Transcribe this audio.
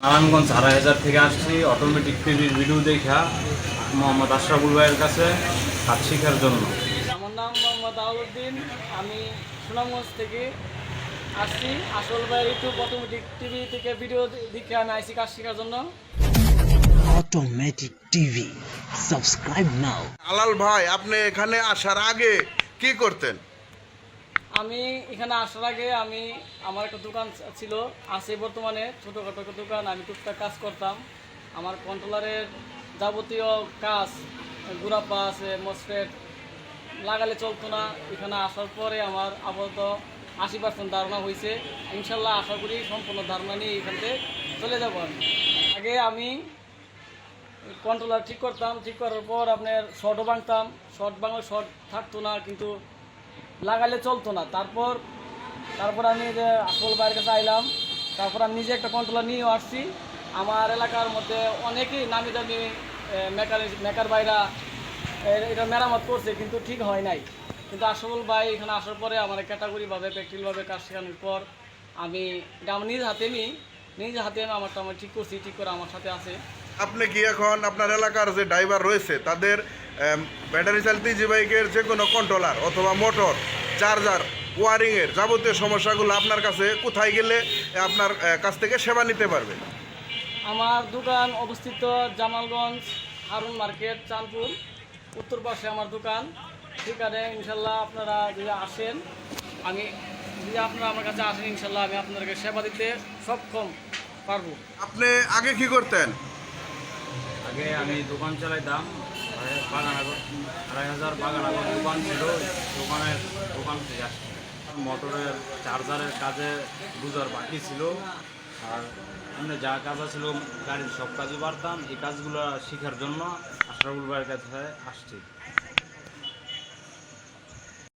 নারায়ণগঞ্জ আড়াই হাজার থেকে আসছি অটোমেটিক টিভির ভিডিও দেখা মোহাম্মদ আশরাফুল ভাইয়ের কাছে কাজ শেখার জন্য। আমার নাম মোহাম্মদ আউলউদ্দিন আমি সুনামগঞ্জ থেকে আসছি। আসল ভাই ইউটিউব অটোমেটিক টিভি থেকে ভিডিও দেখে আইসি কাজ শেখার জন্য। অটোমেটিক টিভি সাবস্ক্রাইব নাও আলাল ভাই আপনি এখানে আসার আগে কি করতেন? আমি এখানে আসার আগে আমি, আমার একটা দোকান ছিল, আছে বর্তমানে, ছোটোখাটো একটা দোকান, আমি টুকটাক কাজ করতাম। আমার কন্ট্রোলারের যাবতীয় কাজ, গুড়াপা আছে মসফেট লাগালে চলতো না। এখানে আসার পরে আমার আপাতত আশি পার্সেন্ট ধারণা হয়েছে। ইনশাল্লাহ আশা করি সম্পূর্ণ ধারণা নিয়ে এখান থেকে চলে যাব আগে আমি কন্ট্রোলার ঠিক করতাম, ঠিক করার পর আপনার শর্টও ভাঙতাম শর্ট ভাঙলে শর্ট থাকতো না, কিন্তু লাগালে চলতো না। তারপর তারপর আমি যে আসল বাইরের কাছে আইলাম। তারপর আমি নিজে একটা কন্ট্রোলার নিয়েও আসছি। আমার এলাকার মধ্যে অনেকেই নামি দামি মেকার মেকার বাইরা এটা মেরামত করছে, কিন্তু ঠিক হয় নাই। কিন্তু আসল ভাই এখানে আসার পরে আমার ক্যাটাগরিভাবে প্র্যাকটিক্যালভাবে কাজ শেখানোর পর আমি এটা আমার নিজ হাতে নিই, নিজ হাতে আমি আমারটা আমার ঠিক করছি, ঠিক করে আমার সাথে আছে। আপনি কি এখন আপনার এলাকার যে ড্রাইভার রয়েছে, তাদের ব্যাটারি চালিত যে বাইকের যে কোনো কন্ট্রোলার অথবা মোটর চার্জার ওয়ারিংয়ের যাবতীয় সমস্যাগুলো আপনার কাছে কোথায় গেলে আপনার কাছ থেকে সেবা নিতে পারবে? আমার দোকান অবস্থিত জামালগঞ্জ হারুন মার্কেট চাঁদপুর। উত্তর পাশে আমার দোকান। সেখানে ইনশাল্লাহ আপনারা যদি আসেন আমি যদি আপনারা আমার কাছে আসেন ইনশাল্লাহ আমি আপনাদেরকে সেবা দিতে সক্ষম পারব। আপনি আগে কি করতেন? আগে আমি দোকান চালাইতাম আড়াই- বাগান আগর আড়াই হাজার বাগান আগর দোকান ছিল, দোকানের দোকান থেকে আসছে। মোটরের চার্জারের কাজে দুজার বাকি ছিল, আর এমনি যা কাজ ছিল গাড়ির সব কাজই পারতাম। এই কাজগুলো শেখার জন্য আশরাফুল ভাইয়ের কাছে আসছি।